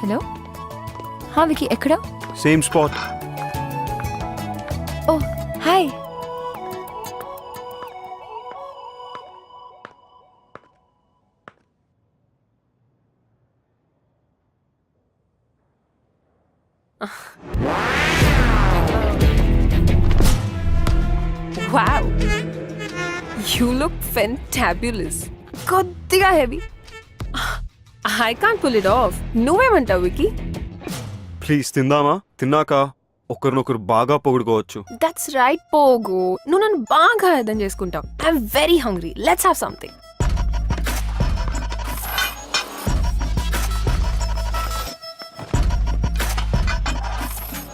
Hello హా Vicky ఎక్కడ same spot look fantabulous కొద్దిగా heavy I can't pull it off నువ్వేమంటావు వికీ ప్లీజ్ తిందామా? తిన్నాక ఒకరినొకరు బాగా పొగుడుకోవచ్చు. దట్స్ రైట్ పోగు. నువ్వు నన్ను బాగా అర్థం చేసుకుంటావు. I'm very hungry let's have something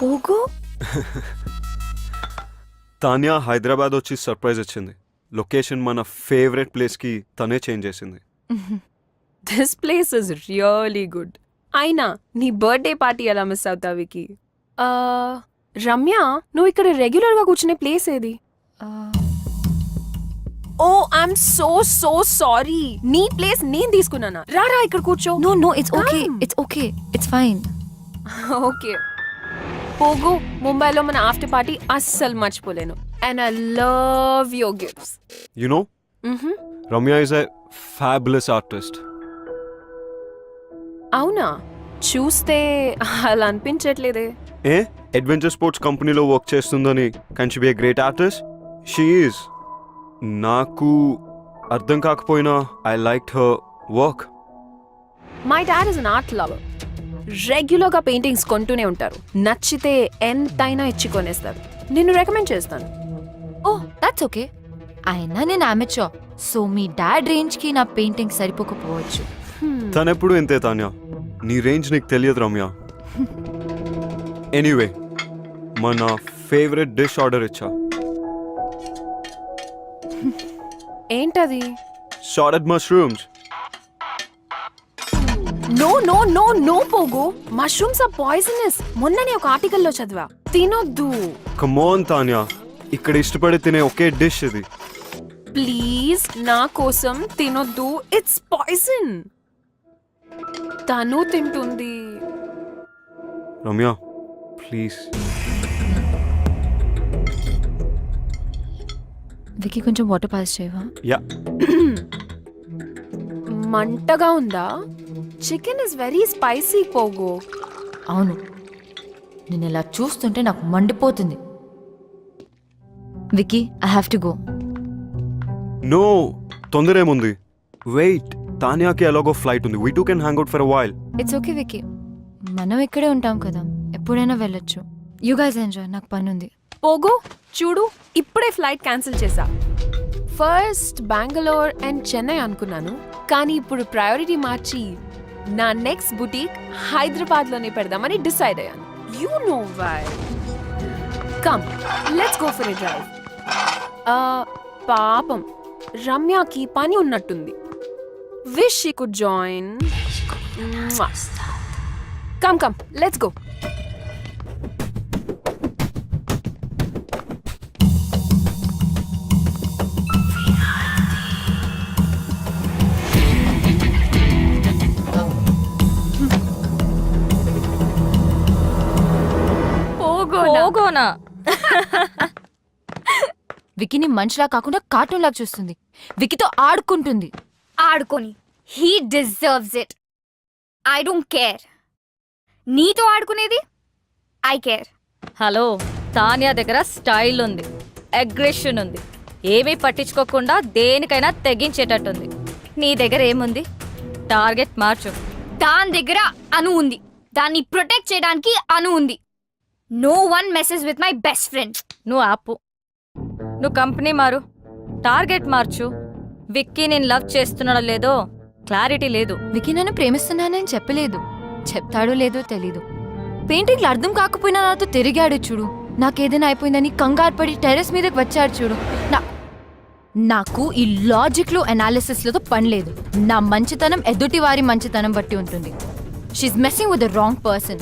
పోగు? తాన్యా హైదరాబాద్ వచ్చి సర్ప్రైజ్ ఇచ్చింది లొకేషన్ మన ఫేవరెట్ ప్లేస్కి తనే చేంజ్ చేసింది. This place is really good అయినా నీ బర్త్డే పార్టీ ఎలా మిస్ అవుతావు వికీ? ఆ, రమ్య నువ్వు ఇక్కడ రెగ్యులర్గా కూర్చునే ప్లేస్ ఏది? Oh I'm so so sorry నీ ప్లేస్ నేను తీసుకున్నానా? రా రా ఇక్కడ కూర్చో. No no it's okay. It's okay it's fine okay పోగు ముంబైలో మన ఆఫ్టర్ పార్టీ అస్సలు మర్చిపోలేను. And I love your gifts you know Ramya is a fabulous artist అవునా చూస్తే అలా అనిపించట్లేదే ఏ అడ్వెంచర్ స్పోర్ట్స్ కంపెనీలో వర్క్ చేస్తుందని she be a great artist she is నాకు అర్థం కాకపోయినా I like her work my dad is an art lover రెగ్యులర్గా పెయింటింగ్స్ కొంటూనే ఉంటారు నచ్చితే ఎంతైనా ఇచ్చి కొనేస్తారు నిన్ను రికమెండ్ చేస్తాను ఓ దట్స్ ఓకే అయినా నేను అమెచో సో మీ డాడ్ రేంజ్కి నా పెయింటింగ్ సరిపోకపోవచ్చు. తనెప్పుడు ఇంతే తాన్యా? నీ రేంజ్ నీకు తెలియదు రమ్య. ఎనీవే మన ఫేవరెట్ డిష్ ఆర్డర్ ఇచ్చా. ఏంటది? Sauteed mushrooms no no no no పోగు మష్రూమ్స్ ఆర్ పాయిజనస్ మొన్ననే ఒక ఆర్టికల్లో చదివా. తినొద్దు. Come on Tanya. ఇక్కడ ఇష్టపడి తినే ఒకే డిష్ ఇది. ప్లీజ్ నా కోసం తినొద్దు. ఇట్స్ పాయిజన్ తను తింటుంది. రమ్య ప్లీజ్ వికి కొంచెం వాటర్ పాస్ చేయవా? యా. మంటగా ఉందా? చికెన్ ఇస్ వెరీ స్పైసీ పోగు. అవును. నేను ఇలా చూస్తుంటే నాకు మండిపోతుంది. Vicky I have to go no తొందర ఏముంది వెయిట్ తాన్యాకి ఎలాగో ఫ్లైట్ ఉంది. We two can hang out for while it's okay Vicky మనం ఇక్కడే ఉంటాం కదా. ఎప్పుడైనా వెళ్ళొచ్చు. యూ గైజ్ ఎంజాయ్ నాకు పని ఉంది పోగు చూడు ఇప్పుడే ఫ్లైట్ క్యాన్సిల్ చేశా. ఫస్ట్ బెంగళూర్ అండ్ చెన్నై అనుకున్నాను. కానీ ఇప్పుడు ప్రయారిటీ మార్చి నా నెక్స్ట్ బుటీక్ హైదరాబాద్లోనే పెడదామని డిసైడ్ అయ్యాను. You know why come let's go for a drive పాపం. రమ్యకి పని ఉన్నట్టుంది. Wish she could join come come let's go వికీని మనిషిలా కాకుండా కార్టూన్ లాగా చూస్తుంది. వికీతో ఆడుకుంటుంది. ఆడుకొని. He deserves it I don't care నీతో ఆడుకునేది? ఐ కేర్ హలో తానియా దగ్గర స్టైల్ ఉంది. అగ్రెషన్ ఉంది. ఏమీ పట్టించుకోకుండా దేనికైనా తెగించేటట్టుంది. నీ దగ్గర ఏముంది? టార్గెట్ మార్చు. దాని దగ్గర అను ఉంది. దాన్ని ప్రొటెక్ట్ చేయడానికి అను ఉంది. No one message with my best friend నువ్వు ఆపు. నువ్వు కంపెనీ మారు టార్గెట్ మార్చు. విక్కీ నేను లవ్ చేస్తున్నాడో లేదో క్లారిటీ లేదు. విక్కీ నన్ను ప్రేమిస్తున్నానని చెప్పలేదు. చెప్తాడో లేదో తెలీదు. పెయింటింగ్లు అర్థం కాకపోయినా నాతో తిరిగాడు చూడు. నాకేదైనా అయిపోయిందని కంగారు పడి టెర్రస్ మీదకి వచ్చాడు చూడు. నా నాకు ఈ లాజిక్లు అనాలిసిస్లతో పని లేదు. నా మంచితనం ఎదుటి వారి మంచితనం బట్టి ఉంటుంది. She's messing with the wrong person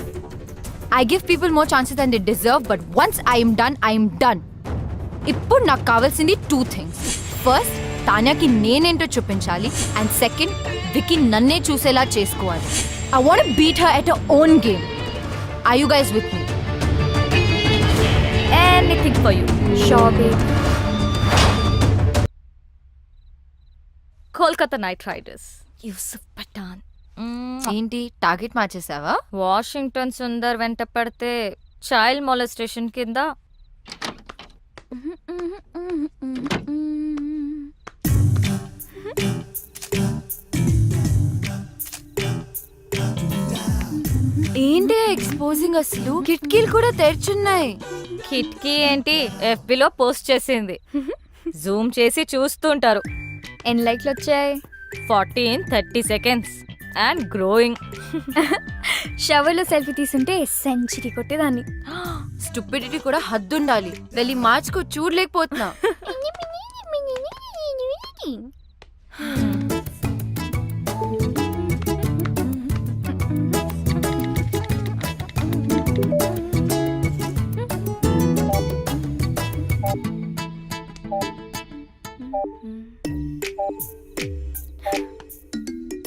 I give people more chances and they deserve but once I'm done I'm done ఇప్పుడు నాకు కావాల్సింది టూ థింగ్స్ ఫస్ట్ తాన్యాకి నేనేంటో చూపించాలి. అండ్ సెకండ్ వికీ నన్నే చూసేలా చేసుకోవాలి. I want beat her at own game I you guys with me anything for you shop Kolkata Knight Riders. Yusuf Pathan. ఏంటి target మార్చేసావా? Washington Sundar వెంట పడితే చైల్డ్ మొలస్టేషన్ కింద. ఏంటి ఎక్స్పోజింగ్ అసలు? కిటికీలు కూడా తెరుచున్నాయి. కిటికీ ఏంటి? FB లో పోస్ట్ చేసింది. జూమ్ చేసి చూస్తుంటారు. ఎన్ని లైట్లు వచ్చాయి? Fourteen thirty seconds. And growing షవర్లో selfie తీసుంటే సెంచరీ కొట్టేదాన్ని. స్టూపిడిటీ కూడా హద్దుండాలి. వెళ్ళి మార్చుకో చూడలేకపోతున్నా.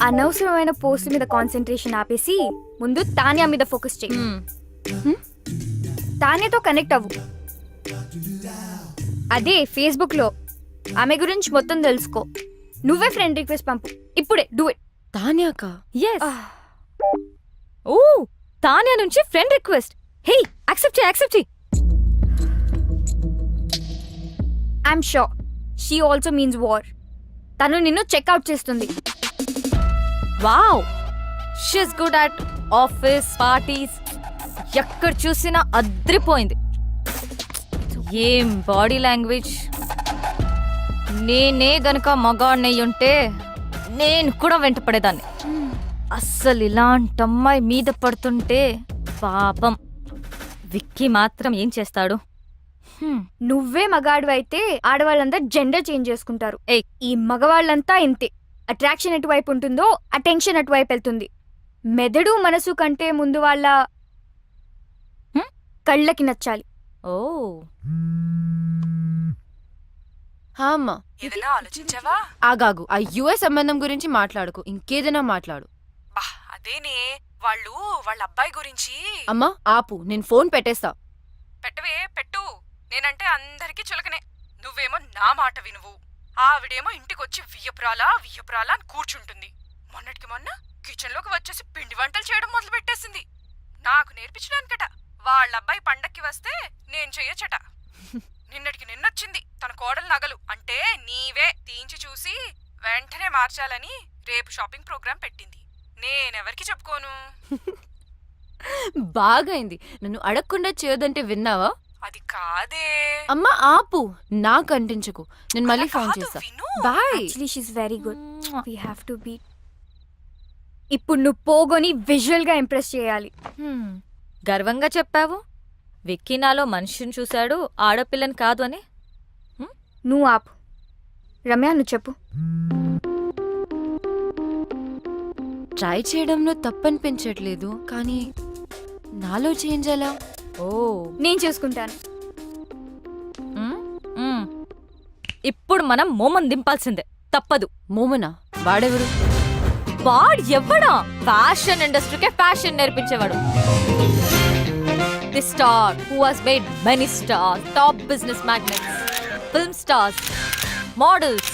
అనవసరమైన పోస్ట్ మీద కాన్సన్ట్రేషన్ ఆపేసి ముందు తానియా మీద ఫోకస్ చేయి. తానియాతో కనెక్ట్ అవ్వు. అదే ఫేస్బుక్లో ఆమె గురించి మొత్తం తెలుసుకో. నువ్వే ఫ్రెండ్ రిక్వెస్ట్ పంపు. ఇప్పుడే డూ ఇట్ తాన్యాక? ఎస్ ఓ తానియా నుంచి ఫ్రెండ్ రిక్వెస్ట్ హే యాక్సెప్ట్ చేయి యాక్సెప్ట్ చేయి. I'm show she also means war తను నిన్ను చెక్అవుట్ చేస్తుంది. Wow! She's good at office parties ఎక్కడ చూసినా అద్రిపోయింది. ఏం బాడీ లాంగ్వేజ్ నేనే గనక ఉంటే నేను కూడా వెంట పడేదాన్ని. అస్సలు ఇలాంటి అమ్మాయి మీద పడుతుంటే పాపం. విక్కీ మాత్రం ఏం చేస్తాడు? నువ్వే మగాడు అయితే ఆడవాళ్ళంతా జెండర్ చేంజ్ చేసుకుంటారు. ఈ మగవాళ్ళంతా ఇంతే. అట్రాక్షన్ ఎటువైపు ఉంటుందో అటెన్షన్ అటువైపు వెళ్తుంది? మెదడు మనసు కంటే ముందు వాళ్ళ? కళ్ళకి నచ్చాలి. ఓ. హా అమ్మా. ఏదైనా ఆలోచించావా? ఆగాగు. ఆ యుఎస్ సంబంధం గురించి మాట్లాడుకు. ఇంకేదైనా మాట్లాడు. బా అదేనే. వాళ్ళు వాళ్ళ అబ్బాయి గురించి అమ్మా ఆపు. నేను ఫోన్ పెట్టేస్తా. పెట్టవే పెట్టు. నేనంటే అందరికీ చులకనే. నువ్వేమో నా మాట వినువు. ఆవిడేమో ఇంటికొచ్చి వియ్యప్రాలా వియ్యప్రాలా అని కూర్చుంటుంది. మొన్నటికి మొన్న కిచెన్లోకి వచ్చేసి పిండి వంటలు చేయడం మొదలుపెట్టేసింది. నాకు నేర్పించడానికట. వాళ్ళ అబ్బాయి పండక్కి వస్తే నేను చెయ్యొచ్చట. నిన్నటికి నిన్నొచ్చింది తన కోడలు నగలు. అంటే నీవే తీయించి చూసి వెంటనే మార్చాలని రేపు షాపింగ్ ప్రోగ్రాం పెట్టింది. నేనెవరికి చెప్పుకోను? బాగైంది. నన్ను అడగకుండా చేయొద్దంటే విన్నావా? అది కాదే. అమ్మా ఆపు. నాకు అంటించకు. నేను మళ్ళీ ఫోన్ చేస్తా. విను. Bye. Actually she's very good we have to be ఇప్పుడు నువ్వు పోగొని విజువల్గా ఇంప్రెస్ చేయాలి. హ్మ్, గర్వంగా చెప్పావు? విక్కీ నాలో మనిషిని చూశాడు ఆడపిల్లని కాదు అని? నువ్వు ఆపు. రమ్య నువ్వు చెప్పు. ట్రై చేయడంలో తప్పనిపించట్లేదు కానీ నాలో చేంజ్ ఎలా? ఓ. నేను చేసుకుంటాను. ఇప్పుడు మనం మోమం దింపాల్సిందే. తప్పదు. మోమనా? వాడెవరు? వాడు ఎవడా? ఫ్యాషన్ ఇండస్ట్రీకే fashion నేర్పించేవాడు. The star who has made many stars top business magnates film stars models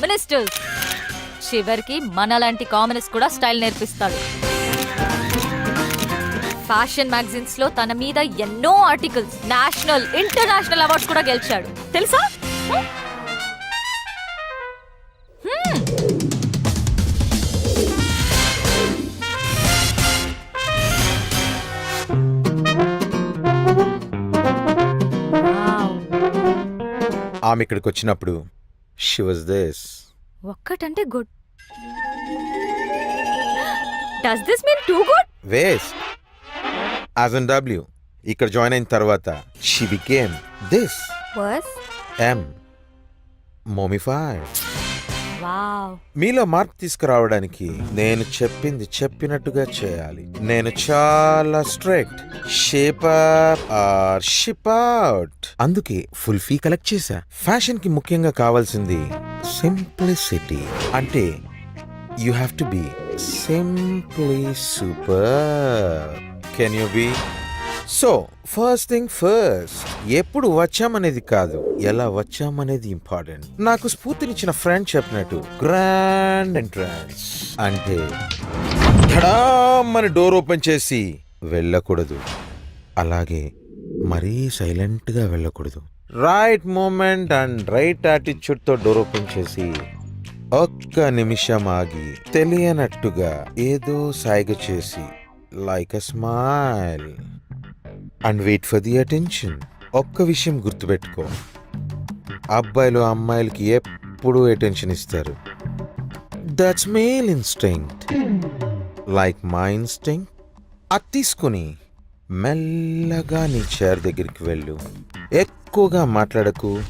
ministers చివరికి మనలాంటి కామనర్స్ కూడా స్టైల్ నేర్పిస్తాడు. ఫ్యాషన్ మ్యాగజైన్స్లో తన మీద ఎన్నో ఆర్టికల్స్ నేషనల్ ఇంటర్నేషనల్ అవార్డ్స్ కూడా గెలిచాడు. తెలుసా. ఆమె ఇక్కడికి వచ్చినప్పుడు షీ వాజ్ దిస్ ఒక్కటంటే good. Does this mean too good waste as an W ఇక్కడ జాయిన్ అయిన తర్వాత she became this worse m momified wow మీలో మార్పు తీసుకురావడానికి నేను చెప్పింది చెప్పినట్టుగా చేయాలి. నేను చాలా strict shape or ship out అందుకే ఫుల్ ఫీ కలెక్ట్ చేశా. ఫ్యాషన్కి ముఖ్యంగా కావాల్సింది సింప్లిసిటీ అంటే you have to be simply super can you be so first thing first ఎప్పుడు వచ్చామనేది కాదు. ఎలా వచ్చామనేది ఇంపార్టెంట్ నాకు స్ఫూర్తినిచ్చిన ఫ్రెండ్ చెప్పినట్టు గ్రాండ్ ఎంట్రన్స్ అంటే మన డోర్ ఓపెన్ చేసి వెళ్ళకూడదు. అలాగే మరీ సైలెంట్గా వెళ్ళకూడదు. రైట్ మూమెంట్ అండ్ రైట్ యాటిట్యూడ్తో డోర్ ఓపెన్ చేసి ఒక్క నిమిషం ఆగి తెలియనట్టుగా ఏదో సాయిగ చేసి like a smile and wait for the attention ఒక్క విషయం గుర్తుపెట్టుకో. అబ్బాయిలు అమ్మాయిలకి ఎప్పుడూ అటెన్షన్ ఇస్తారు. That's male instinct like my instinct అది తీసుకుని మెల్లగా నీ చైర్ దగ్గరికి వెళ్ళు. ఎక్కువగా మాట్లాడకు.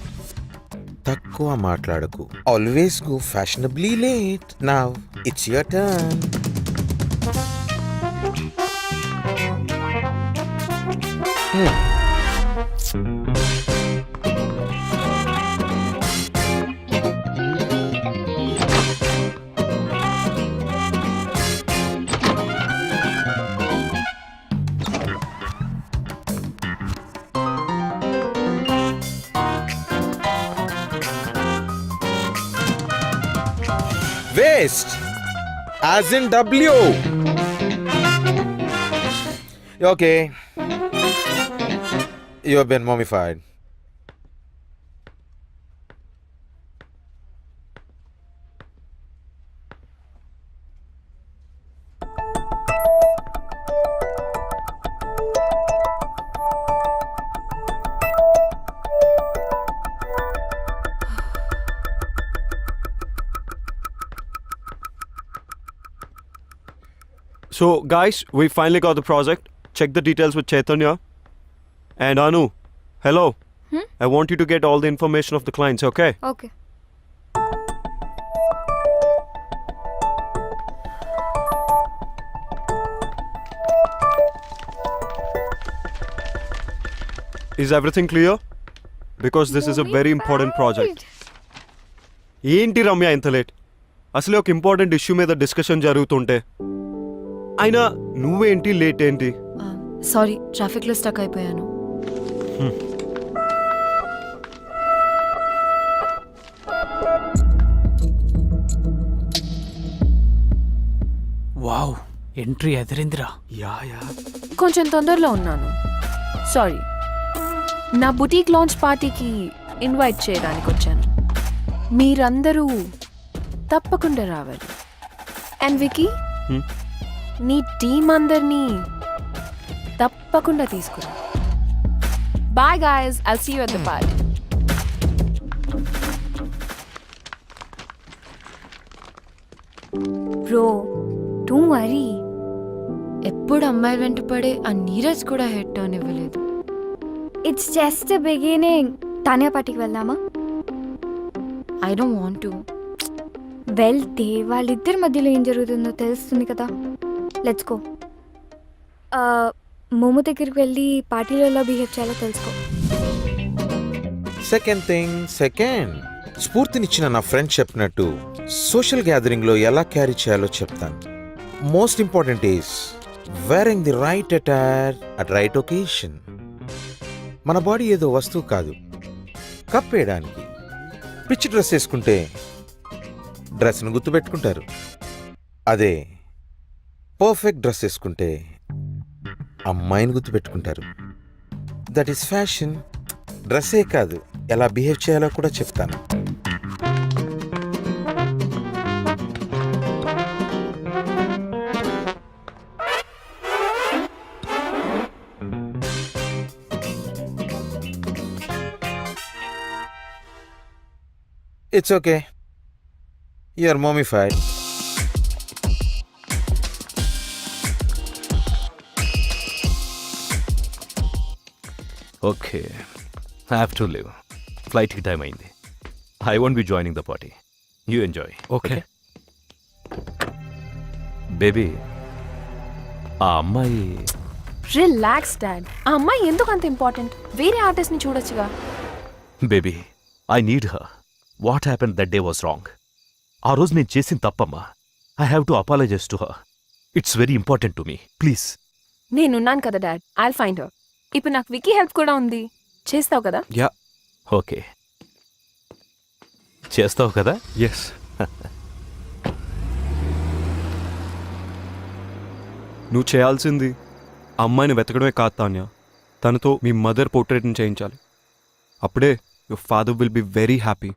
తక్కువ మాట్లాడకు. Always go fashionably late now it's your turn waist as in W okay you have been mummified. So, guys, we finally got the project. Check the details with Chaitanya. And Anu, hello. I want you to get all the information of the clients, okay? Okay Is everything clear? Because this is a very important project. ఏంటి రమ్య ఇంత late అసలే ఒక important issue మీద discussion జరుగుతుంటే అయినా నువ్వేంటి late ఏంటి sorry ట్రాఫిక్లో స్టక్ అయిపోయాను వావ్ ఎంట్రీ ఎదిరిందిరా యా యా. కొంచెం తొందరలో ఉన్నాను. సారీ నా బుటీక్ లాంచ్ పార్టీకి ఇన్వైట్ చేయడానికి వచ్చాను. మీరందరూ తప్పకుండా రావాలి. And wiki Hmm? నీ టీం అందరినీ తప్పకుండా తీసుకురా. Bye guys I'll see you at the party bro to worry ఎప్పుడు అమ్మాయిల వెంట పడే ఆ నీరజ్ కూడా హెడ్ టర్న్ ఇవ్వలేదు. ఇట్స్ జస్ట్ బిగినింగ్ తానియా పార్టీకి వెళ్దామా? ఐ డోంట్ వాంట్ టు వెళ్తే వాళ్ళిద్దరి మధ్యలో ఏం జరుగుతుందో తెలుస్తుంది కదా. లెట్స్ గో మోము దగ్గరికి వెళ్ళి పార్టీలో ఎలా బిహేవ్ చేయాలో తెలుసుకో. సెకండ్ థింగ్ సెకండ్ స్ఫూర్తినిచ్చిన నా ఫ్రెండ్ చెప్పినట్టు సోషల్ గ్యాదరింగ్లో ఎలా క్యారీ చేయాలో చెప్తాను. Most important is wearing the right attire at right occasion మన బాడీ ఏదో వస్తువు కాదు. కప్పేయడానికి పిచ్చి డ్రెస్ వేసుకుంటే డ్రెస్ను గుర్తుపెట్టుకుంటారు. అదే పర్ఫెక్ట్ డ్రెస్ వేసుకుంటే అమ్మాయిని గుర్తుపెట్టుకుంటారు. దట్ ఈస్ ఫ్యాషన్ డ్రెస్సే కాదు. ఎలా బిహేవ్ చేయాలో కూడా చెప్తాను. It's okay you're mummified okay. Have to leave ఫ్లైట్కి time అయింది. I won't be joining the party you enjoy okay. Baby ఆ అమ్మాయి రిలాక్స్ డాడ్ ఆ అమ్మాయి ఎందుకు అంత ఇంపార్టెంట్ వేరే ఆర్టిస్ట్ని చూడొచ్చుగా. Baby I need her what happen that day was wrong ఆ రోజు నేను చేసిన తప్పమ్మా. I have to apologise to her it's very important to me please నేనున్నాను కదా డాడ్ ఐల్ ఫైండ్ హర్ ఇప్పుడు నాకు వికీ హెల్ప్ కూడా ఉంది. చేస్తావు కదా? యా. ఓకే. చేస్తావు కదా? ఎస్ నువ్వు చేయాల్సింది ఆ అమ్మాయిని వెతకడమే కాదు తాన్య. తనతో మీ మదర్ పోర్ట్రేట్ని చేయించాలి. అప్పుడే your father will be very happy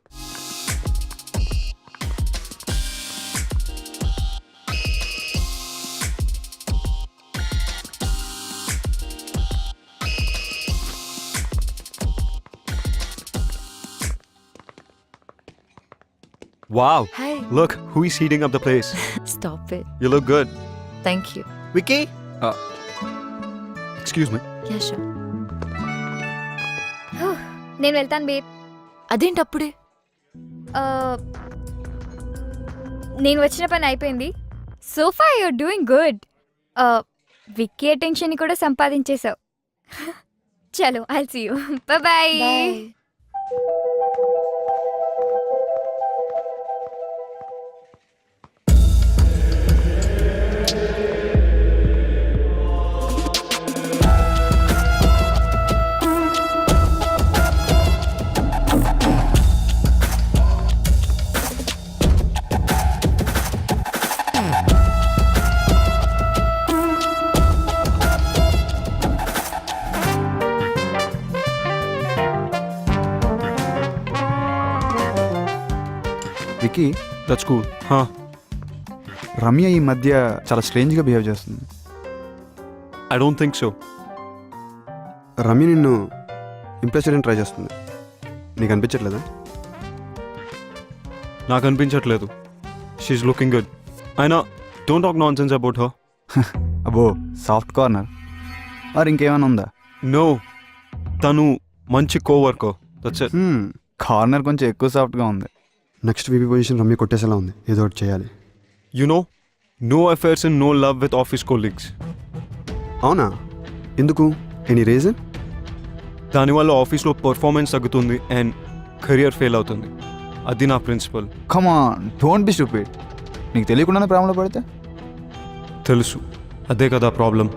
Wow, hi look who is heating up the place. Stop it You look good. Thank you Vicky Excuse me. Yeah sure నేను వెళ్తాను బేబ్ అదేంటి అప్పుడే? నేను వచ్చిన పని అయిపోయింది. So far you're doing good Vicky attention కూడా సంపాదించేశావు. చలో I see you bye That's cool. Huh? Ramya ఈ మధ్య చాలా స్ట్రేంజ్గా బిహేవ్ చేస్తుంది. I don't think so. Ramya నిన్ను ఇంప్రెస్ చేయడానికి ట్రై చేస్తుంది. నీకు అనిపించట్లేదా? నాకు అనిపించట్లేదు. షీఈ్ లుకింగ్ గుడ్ అయినా don't talk nonsense about her అబ్బో సాఫ్ట్ కార్నర్ మరి ఇంకేమైనా ఉందా? నో తను మంచి కోవర్కర్ దట్స్ కార్నర్ కొంచెం ఎక్కువ సాఫ్ట్గా ఉంది. నెక్స్ట్ వీపీ పొజిషన్ రమ్య కొట్టేసేలా ఉంది. ఏదో ఒకటి చేయాలి. You know no affairs in no love with office colleagues అవునా? ఎందుకు? ఎనీ రీజన్ దానివల్ల ఆఫీస్లో పర్ఫార్మెన్స్ తగ్గుతుంది అండ్ కెరియర్ ఫెయిల్ అవుతుంది. అది నా principle comma don't be stupid నీకు తెలియకుండానే ప్రేమలో పడితే? తెలుసు. అదే కదా ప్రాబ్లం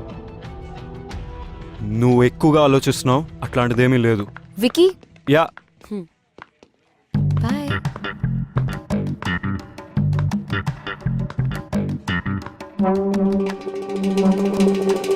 నువ్వు ఎక్కువగా ఆలోచిస్తున్నావు అట్లాంటిదేమీ లేదు. Vicky? Yeah. Thank you.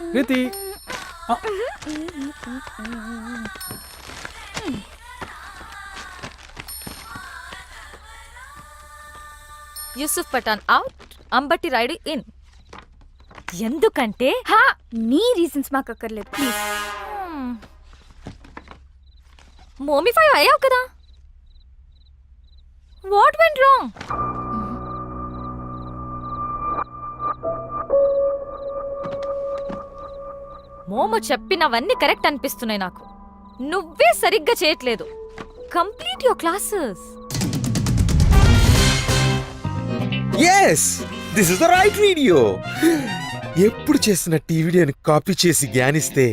Kriti Yusuf Pathan out Ambati Rayudu in ఎందుకంటే? హా! నీ రీజన్స్ మాకు అక్కర్లేదు. ప్లీజ్ మోమిఫై అయ్యావు కదా? వాట్ వెంట్ రాంగ్ మోము చెప్పినవన్నీ కరెక్ట్ అనిపిస్తున్నాయి నాకు. నువ్వే సరిగ్గా చేయట్లేదు. Complete your classes. Yes this is the right video ఎప్పుడు చేసిన టీ వీడియోని కాపీ చేసి గ్యానిస్తే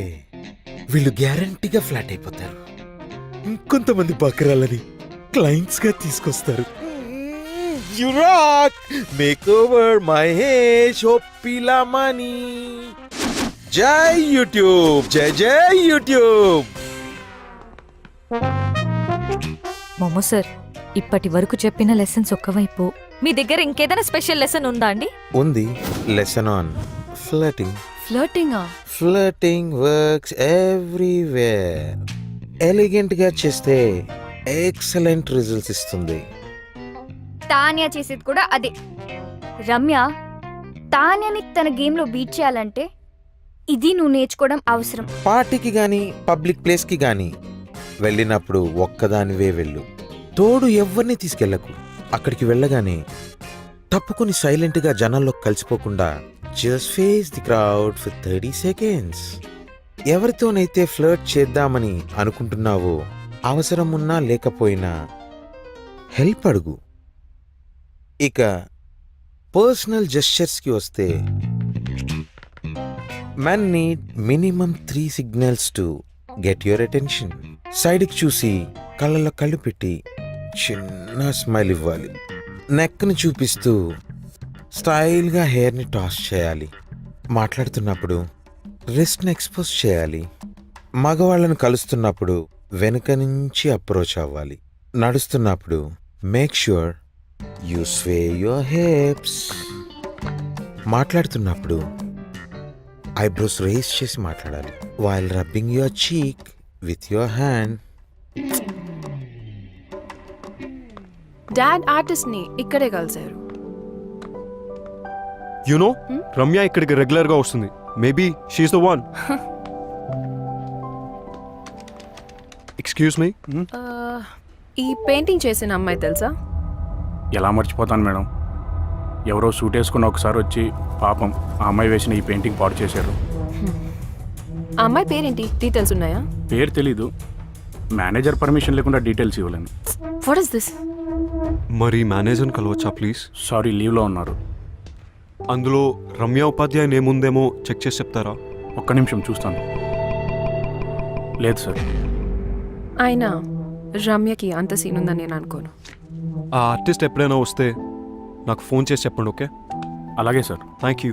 వీళ్ళు గ్యారంటీగా ఫ్లాట్ అయిపోతారు. ఇంకొంతమంది బకరాలని క్లయింట్స్గా తీసుకొస్తారు you rock makeover Mahesh Pilamani జై యూట్యూబ్ జై జై యూట్యూబ్. మొమ్మో సార్ ఇప్పటి వరకు చెప్పిన లెసన్స్ ఒక్కవైపు. మీ దగ్గర ఇంకేదైనా స్పెషల్ లెసన్ ఉందా అండి? ఉంది. Lesson on flirting ఫ్లర్టింగా? Flirting works everywhere. ఎలిగెంట్గా చేస్తే ఎక్సలెంట్ రిజల్ట్స్ ఇస్తుంది. తాన్యా చేసేది కూడా అదే. రమ్య తాన్యని తన గేమ్లో బీట్ చేయాలంటే ఇది నువ్వు నేర్చుకోవడం అవసరం. పార్టీకి గాని పబ్లిక్ ప్లేస్కి గాని వెళ్ళినప్పుడు ఒక్కదానివే వెళ్ళు. తోడు ఎవరిని తీసుకెళ్ళకు అక్కడికి వెళ్ళగానే తప్పుకొని సైలెంట్గా జనాల్లో కలిసిపోకుండా just face the crowd for thirty seconds ఎవరితోనైతే flirt చేద్దామని అనుకుంటున్నావో అవసరం ఉన్నా లేకపోయినా హెల్ప్ అడుగు. ఇక పర్సనల్ జెస్చర్స్కి వస్తే men need minimum three signals to get your attention సైడ్కి చూసి కళ్ళలో కళ్ళు పెట్టి చిన్న స్మైల్ ఇవ్వాలి. నెక్ని చూపిస్తూ స్టైల్గా హెయిర్ని టాస్ చేయాలి. మాట్లాడుతున్నప్పుడు రిస్క్ని ఎక్స్పోజ్ చేయాలి. మగవాళ్ళను కలుస్తున్నప్పుడు వెనుక నుంచి అప్రోచ్ అవ్వాలి. నడుస్తున్నప్పుడు make sure you sway your hips మాట్లాడుతున్నప్పుడు ఐబ్రోస్ రేస్ చేసి మాట్లాడాలి. While rubbing your cheek with your hand dad ఆర్టిస్ట్ని ఇక్కడే కలిశారు. యునో రమ్య ఇక్కడికి రెగ్యులర్గా వస్తుంది. Maybe she's the one excuse me ఈ పెయింటింగ్ చేసిన అమ్మాయి తెలుసా? ఎలా మర్చిపోతాను మేడం? ఎవరో సూట్ వేసుకున్న ఒకసారి వచ్చి పాపం ఆ అమ్మాయి వేసిన ఈ పెయింటింగ్ పాడు చేశారు. ఆ అమ్మాయి పేరేంటి? డీటెయిల్స్ ఉన్నాయా? పేరు తెలీదు. మేనేజర్ పర్మిషన్ లేకుండా డీటెయిల్స్ ఇవ్వలేను. వాట్ ఇస్ దిస్ మరి మేనేజర్ని కలవచ్చా ప్లీజ్? సారీ లీవ్లో ఉన్నారు. అందులో రమ్య ఉపాధ్యాయుని ఏముందేమో చెక్ చేసి చెప్తారా? ఒక్క నిమిషం చూస్తాను. లేదు సార్. అయినా రమ్యకి అంత సీన్ ఉందని నేను అనుకోను. ఆ ఆర్టిస్ట్ ఎప్పుడైనా వస్తే నాకు ఫోన్ చేసి చెప్పండి ఓకే? అలాగే సార్. Thank you